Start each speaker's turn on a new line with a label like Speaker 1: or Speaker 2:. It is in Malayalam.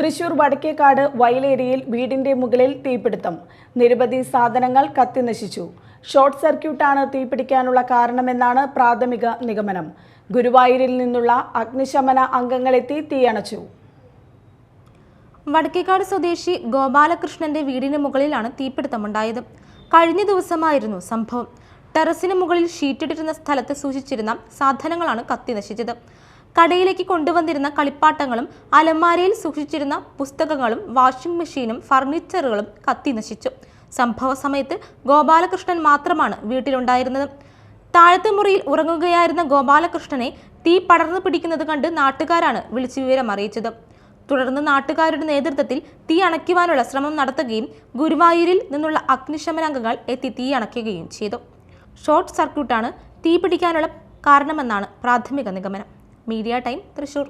Speaker 1: തൃശൂർ വടക്കേക്കാട് വയലേരിയിൽ വീടിന്റെ മുകളിൽ തീപിടുത്തം. നിരവധി സാധനങ്ങൾ കത്തിനശിച്ചു ഷോർട്ട് സർക്യൂട്ടാണ് തീപിടിക്കാനുള്ള കാരണമെന്നാണ് പ്രാഥമിക നിഗമനം. ഗുരുവായൂരിൽ നിന്നുള്ള അഗ്നിശമന അംഗങ്ങളെത്തി തീയണച്ചു.
Speaker 2: വടക്കേക്കാട് സ്വദേശി ഗോപാലകൃഷ്ണന്റെ വീടിന് മുകളിലാണ് തീപിടുത്തമുണ്ടായത്. കഴിഞ്ഞ ദിവസമായിരുന്നു സംഭവം. ടെറസിന് മുകളിൽ ഷീറ്റിട്ടിരുന്ന സ്ഥലത്ത് സൂക്ഷിച്ചിരുന്ന സാധനങ്ങളാണ് കത്തി നശിച്ചത്. കടയിലേക്ക് കൊണ്ടുവന്നിരുന്ന കളിപ്പാട്ടങ്ങളും അലമാരയിൽ സൂക്ഷിച്ചിരുന്ന പുസ്തകങ്ങളും വാഷിംഗ് മെഷീനും ഫർണിച്ചറുകളും കത്തി നശിച്ചു. സംഭവ സമയത്ത് ഗോപാലകൃഷ്ണൻ മാത്രമാണ് വീട്ടിലുണ്ടായിരുന്നത്. താഴത്തെ മുറിയിൽ ഉറങ്ങുകയായിരുന്ന ഗോപാലകൃഷ്ണനെ തീ പടർന്നു പിടിക്കുന്നത് കണ്ട് നാട്ടുകാരാണ് വിളിച്ചു വിവരം അറിയിച്ചത്. തുടർന്ന് നാട്ടുകാരുടെ നേതൃത്വത്തിൽ തീ അണയ്ക്കുവാനുള്ള ശ്രമം നടത്തുകയും ഗുരുവായൂരിൽ നിന്നുള്ള അഗ്നിശമനാംഗങ്ങൾ എത്തി തീ അണയ്ക്കുകയും ചെയ്തു. ഷോർട്ട് സർക്യൂട്ടാണ് തീ പിടിക്കാനുള്ള കാരണമെന്നാണ് പ്രാഥമിക നിഗമനം. Media time Thrissur.